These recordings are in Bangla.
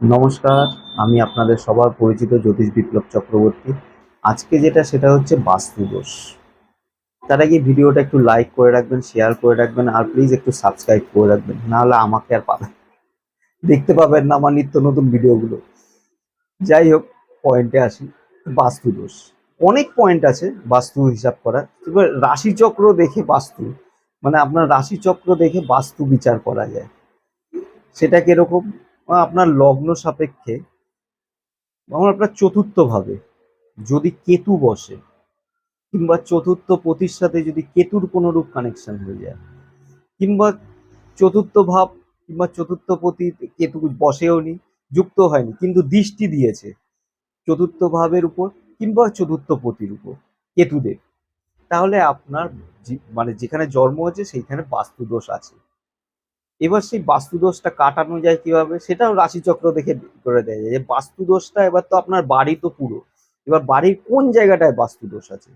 নমস্কার, আমি আপনাদের সবার পরিচিত জ্যোতিষ বিপ্লব চক্রবর্তী। আজকে যেটা, সেটা হচ্ছে বাস্তু দোষ। তার আগে ভিডিওটা একটু লাইক করে রাখবেন শেয়ার করে রাখবেন, আর প্লিজ একটু সাবস্ক্রাইব করে রাখবেন, নাহলে আমাকে আর পাবেন দেখতে পাবেন না আমার নিত্য নতুন ভিডিওগুলো। যাই হোক পয়েন্টে আসি। বাস্তু দোষ। অনেক পয়েন্ট আছে বাস্তু হিসাব করা এবার রাশিচক্র দেখে বাস্তু। মানে আপনার রাশিচক্র দেখে বাস্তু বিচার করা যায়। সেটা কীরকম? আপনার লগ্ন সাপেক্ষে আমার আপনার চতুর্থ ভাবে যদি কেতু বসে কিংবা চতুর্থ পতির সাথে যদি কেতুর কোনো রূপ কানেকশন হয়ে যায়, কিংবা চতুর্থ ভাব কিংবা চতুর্থ পতি কেতু বসেও নি, যুক্ত হয়নি, কিন্তু দৃষ্টি দিয়েছে চতুর্থ ভাবের উপর কিংবা চতুর্থ পতির উপর কেতুদের, তাহলে আপনার মানে যেখানে জন্ম হয়েছে সেইখানে বাস্তু দোষ আছে। এবার সেই বাস্তুদোষটা কাটানো যায় কীভাবে, সেটাও রাশিচক্র দেখে করে দেয় যে বাস্তু দোষটা এবার তো আপনার বাড়ি তো পুরো। এবার বাড়ির কোন জায়গাটায় বাস্তু দোষ আছে?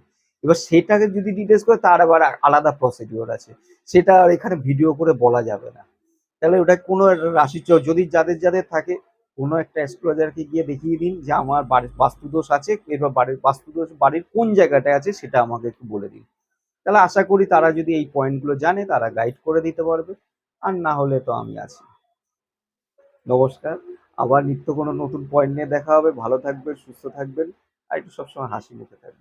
এবার সেটাকে যদি ডিটেলস করে, তার আবার আলাদা প্রসিডিওর আছে। সেটা আর এখানে ভিডিও করে বলা যাবে না। তাহলে ওটা কোনো রাশিচক্র, যদি যাদের যাদের থাকে, কোনো একটা অ্যাস্ট্রোলজারকে গিয়ে দেখিয়ে দিন যে আমার বাড়ির বাস্তু দোষ আছে, এবার বাড়ির বাস্তু দোষ বাড়ির কোন জায়গাটায় আছে সেটা আমাকে একটু বলে দিন। তাহলে আশা করি তারা যদি এই পয়েন্টগুলো জানে, তারা গাইড করে দিতে পারবে। আর না হলে তো আমি আছি। নমস্কার, আবার নিত্য কোনো নতুন পয়েন্ট নিয়ে দেখা হবে। ভালো থাকবেন, সুস্থ থাকবেন, আর একটু সবসময় হাসি মুখে থাকবেন।